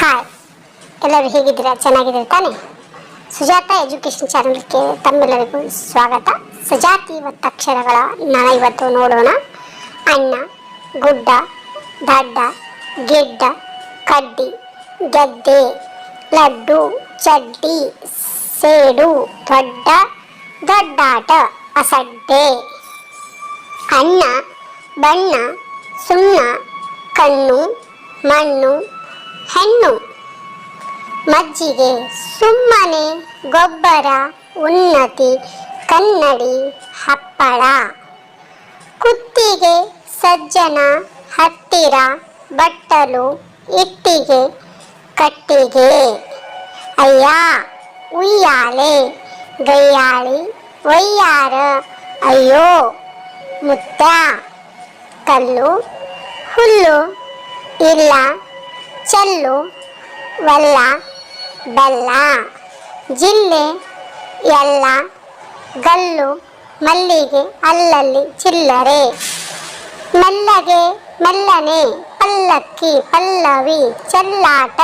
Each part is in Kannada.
ಹಾಯ್ ಎಲ್ಲರೂ ಹೇಗಿದ್ದೀರಾ ಚೆನ್ನಾಗಿದ್ದೀರಾ ತಾನೇ ಸುಜಾತ ಎಜುಕೇಷನ್ ಚಾನಲ್ಗೆ ತಮ್ಮೆಲ್ಲರಿಗೂ ಸ್ವಾಗತ ಸಜಾತಿ ಒತ್ತಕ್ಷರಗಳ ನಾನು ಇವತ್ತು ನೋಡೋಣ ಅಣ್ಣ ಗುಡ್ಡ ದಡ್ಡ ಗಿಡ್ಡ ಕಡ್ಡಿ ಗೆದ್ದೆ ಲಡ್ಡು ಚಡ್ಡಿ ಸೇಡು ದೊಡ್ಡ ದೊಡ್ಡಾಟ ಅಸಡ್ಡೆ ಅಣ್ಣ ಬಣ್ಣ ಸುಣ್ಣ ಕಣ್ಣು ಮಣ್ಣು ಹೆಣ್ಣು. ಮಜ್ಜಿಗೆ, ಸುಮ್ಮನೆ, ಗೊಬ್ಬರ, ಉನ್ನತಿ, ಕನ್ನಡಿ, ಹಪ್ಪಳ. ಕುತ್ತಿಗೆ, ಸಜ್ಜನ, ಹತ್ತಿರ, ಬಟ್ಟಲು, ಇಟ್ಟಿಗೆ, ಕಟ್ಟಿಗೆ. ಅಯ್ಯ, ಉಯ್ಯಾಲೆ ಗಯ್ಯಾಳಿ ಒಯ್ಯಾರ. ಅಯ್ಯೋ ಮುತ್ತ ಕಲ್ಲು, ಹುಲ್ಲು, ಇಲ್ಲ. ಚೆಲ್ಲು, ವಲ್ಲ, ಬೆಲ್ಲ, ಜಿಲ್ಲೆ, ಎಲ್ಲ, ಗಲ್ಲು, ಮಲ್ಲಿಗೆ, ಅಲ್ಲಲ್ಲಿ, ಚಿಲ್ಲರೆ. ಮೆಲ್ಲಗೆ, ಮೆಲ್ಲನೆ, ಪಲ್ಲಕ್ಕಿ, ಪಲ್ಲವಿ, ಚೆಲ್ಲಾಟ,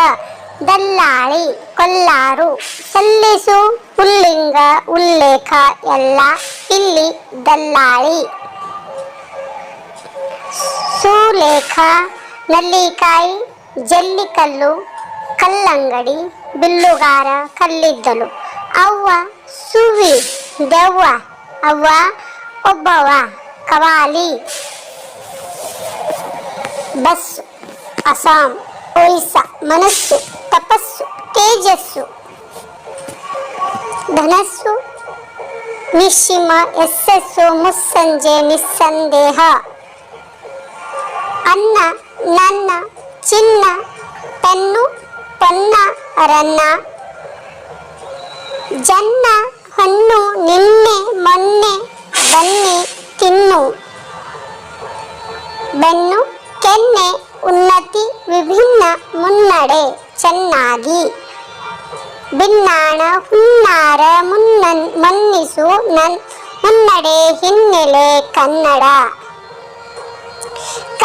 ದಲ್ಲಾಳಿ, ಕೊಲ್ಲಾರು. ಸಲ್ಲಿಸು ಪುಲ್ಲಿಂಗ ಉಲ್ಲೇಖ, ಎಲ್ಲ, ಇಲ್ಲಿ, ದಲ್ಲಾಳಿ. ಸುಲೇಖ, ನಲ್ಲಿಕಾಯಿ ಜಲ್ಲಿಕಲ್ಲು, ಕಲ್ಲಂಗಡಿ, ಬಿಲ್ಲುಗಾರ, ಕಲ್ಲಿದ್ದಲು. ಅವ್ವ ಸುವಿ, ದೆವ್ವ, ಅವ್ವ ಒಬ್ಬವ ಕವಾಲಿ. ಬಸ್ ಅಸಾಂ ಒಯ್ಸ ಮನಸ್ಸು, ತಪಸ್ಸು, ತೇಜಸ್ಸು. ಧನಸ್ಸು ನಿಶಿಮ ಯಶಸ್ಸು ಮುಸ್ಸಂಜೆ, ನಿಸ್ಸಂದೇಹ. ಅನ್ನ, ನನ್ನ ಚಿನ್ನ, ಪೆನ್ನು, ಪೊನ್ನ, ರನ್ನ. ಜನ್ನ, ಹಣ್ಣು, ನಿನ್ನೆ, ಮೊನ್ನೆ, ಬನ್ನಿ, ತಿನ್ನು. ಬೆನ್ನು, ಕೆನ್ನೆ, ಉನ್ನತಿ, ವಿಭಿನ್ನ, ಮುನ್ನಡೆ, ಚೆನ್ನಾಗಿ. ಬಿನ್ನಾಣ, ಹುನ್ನಾರ, ಮುನ್ನನ್, ಮನ್ನಿಸು ನನ್ ಮುನ್ನಡೆ ಹಿನ್ನೆಲೆ ಕನ್ನಡ.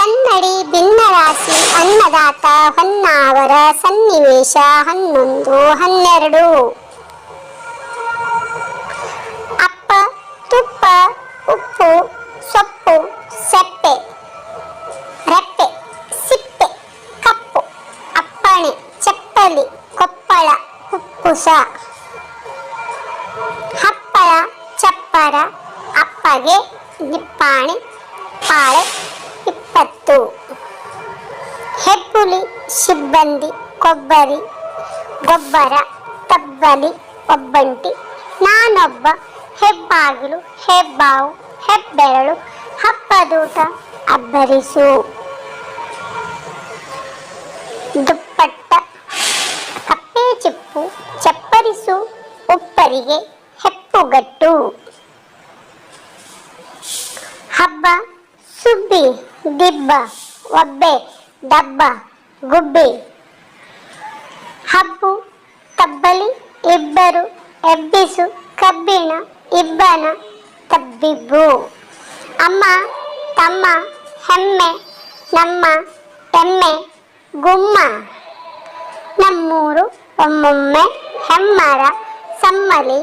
ಕನ್ನಡಿ ಭಿನ್ನರಾಶಿ ಅನ್ನದಾತ, ಹೊನ್ನಾವರ, ಸನ್ನಿವೇಶ, ಹನ್ನೊಂದು, ಹನ್ನೆರಡು. ಅಪ್ಪ, ತುಪ್ಪ, ಉಪ್ಪು, ಸೊಪ್ಪು, ಸೆಪ್ಪೆ. ರೆಪ್ಪೆ, ಸಿಪ್ಪೆ, ಕಪ್ಪು. ಅಪ್ಪಣೆ, ಚಪ್ಪಲಿ, ಕೊಪ್ಪಳ ಉಪ್ಪುಸ ಹಪ್ಪಳ, ಚಪ್ಪರ, ಅಪ್ಪಗೆ ನಿಪ್ಪಾಣೆ ಪಾಳೆ. ಇಪ್ಪತ್ತು ಹೆಬ್ಬುಲಿ, ಸಿಬ್ಬಂದಿ, ಕೊಬ್ಬರಿ, ಗೊಬ್ಬರ, ತಬ್ಬಲಿ, ಒಬ್ಬಂಟಿ, ನಾನೊಬ್ಬ, ಹೆಬ್ಬಾಗಿಲು, ಹೆಬ್ಬಾವು, ಹೆಬ್ಬೆರಳು, ಹಬ್ಬದೂಟ, ಅಬ್ಬರಿಸು. ದುಪ್ಪಟ್ಟ ಕಪ್ಪೆ ಚಿಪ್ಪು, ಚಪ್ಪರಿಸು, ಉಪ್ಪರಿಗೆ ಹೆಪ್ಪುಗಟ್ಟು. ಹಬ್ಬ ಸುಬ್ಬಿ ದಿಬ್ಬ, ಒಬ್ಬೆ ಡಬ್ಬ ಗುಬ್ಬಿ. ಹಬ್ಬು, ತಬ್ಬಲಿ, ಇಬ್ಬರು, ಎಬ್ಬಿಸು, ಕಬ್ಬಿಣ, ಇಬ್ಬನ, ತಬ್ಬಿಬ್ಬು. ಅಮ್ಮ, ತಮ್ಮ, ಹೆಮ್ಮೆ, ನಮ್ಮ ಎಮ್ಮೆ ಗುಮ್ಮ. ನಮ್ಮೂರು, ಒಮ್ಮೊಮ್ಮೆ, ಹೆಮ್ಮರ, ಸಮ್ಮಲಿ,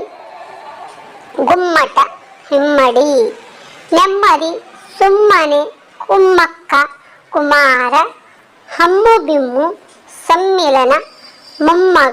ಗುಮ್ಮಟ, ಹಿಮ್ಮಡಿ. ನೆಮ್ಮದಿ, ಸುಮ್ಮನೆ ಕುಮ್ಮಕ್ಕ ಕುಮಾರ ಹಮ್ಮು ಬಿಮ್ಮು ಸಮ್ಮಿಲನ ಮೊಮ್ಮಗ.